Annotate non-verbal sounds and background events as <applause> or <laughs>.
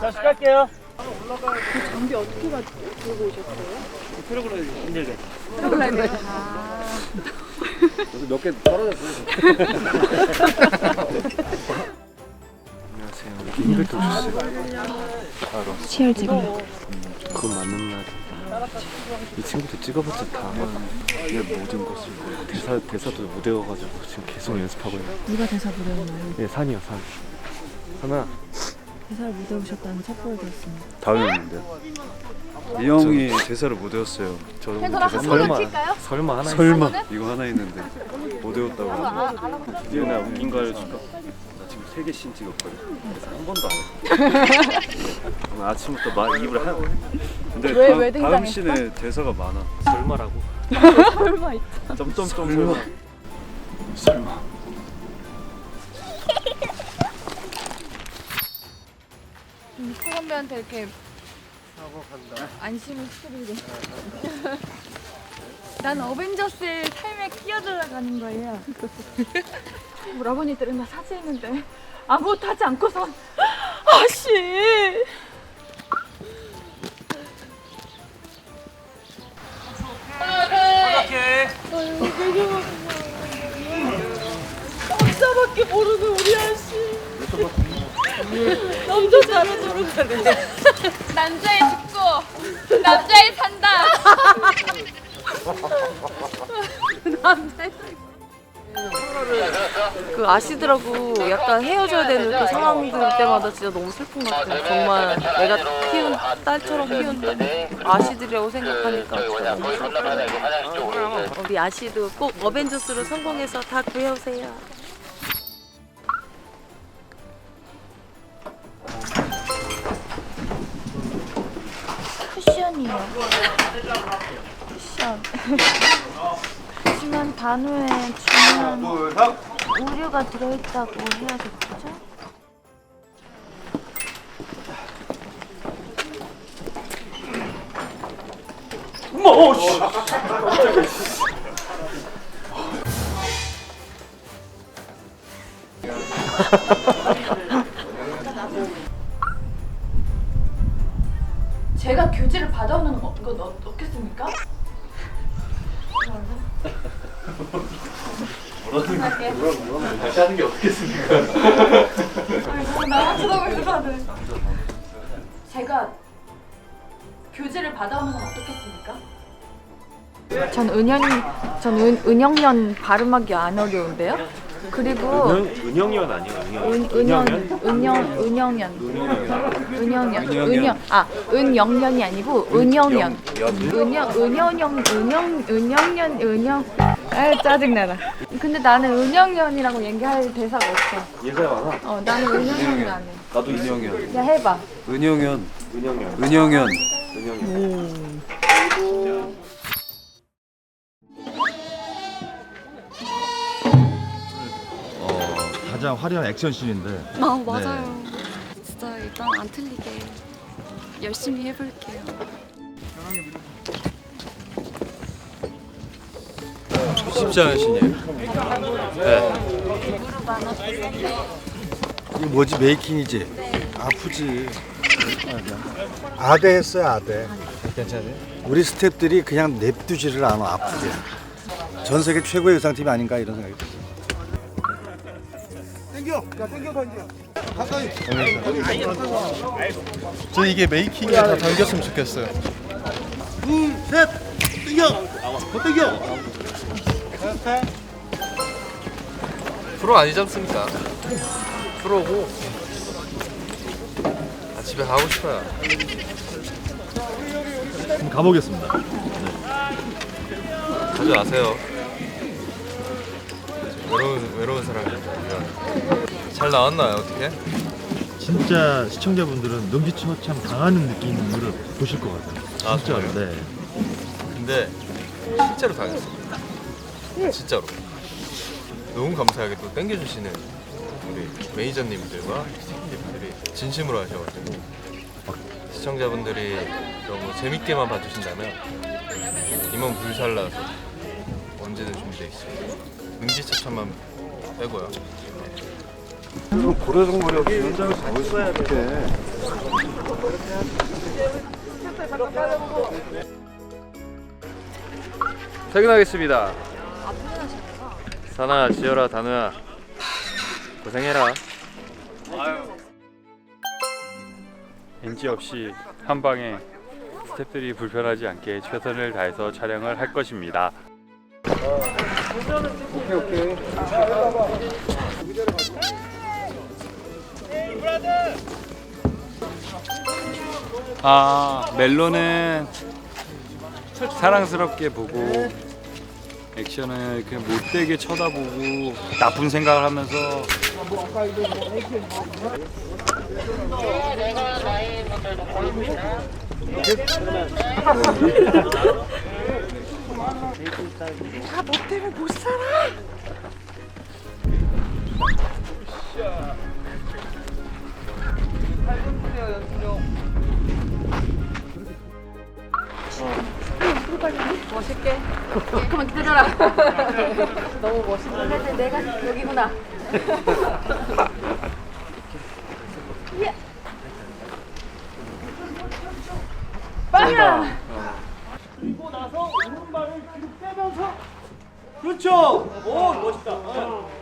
자, 시작할게요. 장비 어떻게 가 들고 오셨어요? 프로그램 힘들게. 몇개 떨어졌어요. 안녕하세요. 이렇게 힘들게 오셨어요. 바로 치열지가 그 맞는 말. 이 친구들 찍어봤자 다내 모든 것을 뭐 대사 대사도 못 외워가지고 지금 계속 연습하고 있는. 누가 대사 부르셨나요? 예, 산이요 산. 산아 대사를 못 외우셨다는 첩보를 들었습니다. 다 외웠는데요. 이 형이 대사를 못 외웠어요. 저도 대사 설마 설마 하나 설마 이거 하나 있는데 못 외웠다고. 드디어 나 웃긴 거 알려줄까? 나 지금 세개씬 찍었거든. 그래서 한 번도 안 했어. 오늘 아침부터 막 입을 한 근데 왜- 다음, 왜 다음 등장했어? 씬에 대사가 많아. 설마라고. 설마 있 점점점 설마. 설마. 코 선배한테 이렇게 안심을 시켜드리고 <laughs> 난 어벤져스의 삶에 끼어들어가는 거예요. 오라버니들은 나 사죄했는데 아무것도 하지 않고선 <laughs> 아씨. 시작해. 남자 잘해 저러네 남자애 죽고 남자애 산다 남자애 그 아시더라고 약간 헤어져야 되는 그 상황들 때마다 진짜 너무 슬픈 것 같아요. 정말 내가 키운 딸처럼 키운 아시들이라고 생각하니까 진짜 너무 슬퍼요. 우리 아시도 꼭 어벤져스로 성공해서 다 구해오세요. 쿠션이에요. 쿠션. <laughs> 하지만 단어에 중요한 우유가 들어있다고 해야겠죠? <laughs> 제가 교재를 받아오는 거, 건 어, 어떻겠습니까? 다시 하는 게 어떻겠습니까? 나만 쳐다보고 있어 다들 제가 교재를 받아오는 건 어떻겠습니까? 전 은현, 전 은, 은영년 발음하기 안 어려운데요? 그리고 은 은영이원 아니에요? 은, 은영. 은현, 은영, 은영년 은영년, 은영년. 은영, 아, 은영년이 아니고 은영년 은영, 은영년, 은영, 은영년, 은영 아 짜증나라 근데 나는 은영년이라고 얘기할 대사가 없어 얘가 많아. 어, 나는 은영년이 안 해. 나도 인형현. 야 해봐. 은영현. 은영이원. 은영현. 은영이원. 가장 화려한 액션씬인데 아 맞아요. 진짜 일단 안 틀리게 열심히 해볼게요. 쉽지 않은 신이에요. 이거 뭐지 메이킹이지? 아프지. 아대 했어요 아대. 괜찮아요? 우리 스탭들이 그냥 냅두지를 않아 아프게. 전 세계 최고의 의상팀이 아닌가 이런 생각이 들어요. 저 이게 메이킹에 다 담겼으면 좋겠어요. 프로 아니지 않습니까? 프로고 아, 집에 가고 싶어요. 가보겠습니다. 가져가세요. 외로운 외로운 사람입니다. 미안. 잘 나왔나요 어떻게? 진짜 시청자분들은 능지처참 당하는 느낌으로 보실 것 같아요. 아, 진짜로. 정말요? 네. 근데 실제로 당했습니다. 진짜로. 너무 감사하게 또 땡겨주시는 우리 매니저님들과 스태프들이 진심으로 하셔가지고 시청자분들이 너무 재밌게만 봐주신다면 임원 불살라서 언제든 준비되어 있습니다. 능지처참만 빼고요. 고래종머리 없이 현장을 잡을 수야 이렇게. 퇴근하겠습니다. 사나, 지열아, 다누야 고생해라. NG 없이 한 방에 스태프들이 불편하지 않게 최선을 다해서 촬영을 할 것입니다. 아 멜로는 사랑스럽게 보고 액션은 그냥 못되게 쳐다보고 나쁜 생각을 하면서 <laughs> 멋있게. 그만 기다려라. 너무 멋있는데 내가 여기구나. <laughs> 예. 빵이야. 그리고 나서 오른발을 뒤로 빼면서 그렇죠. 오 멋있다. 어.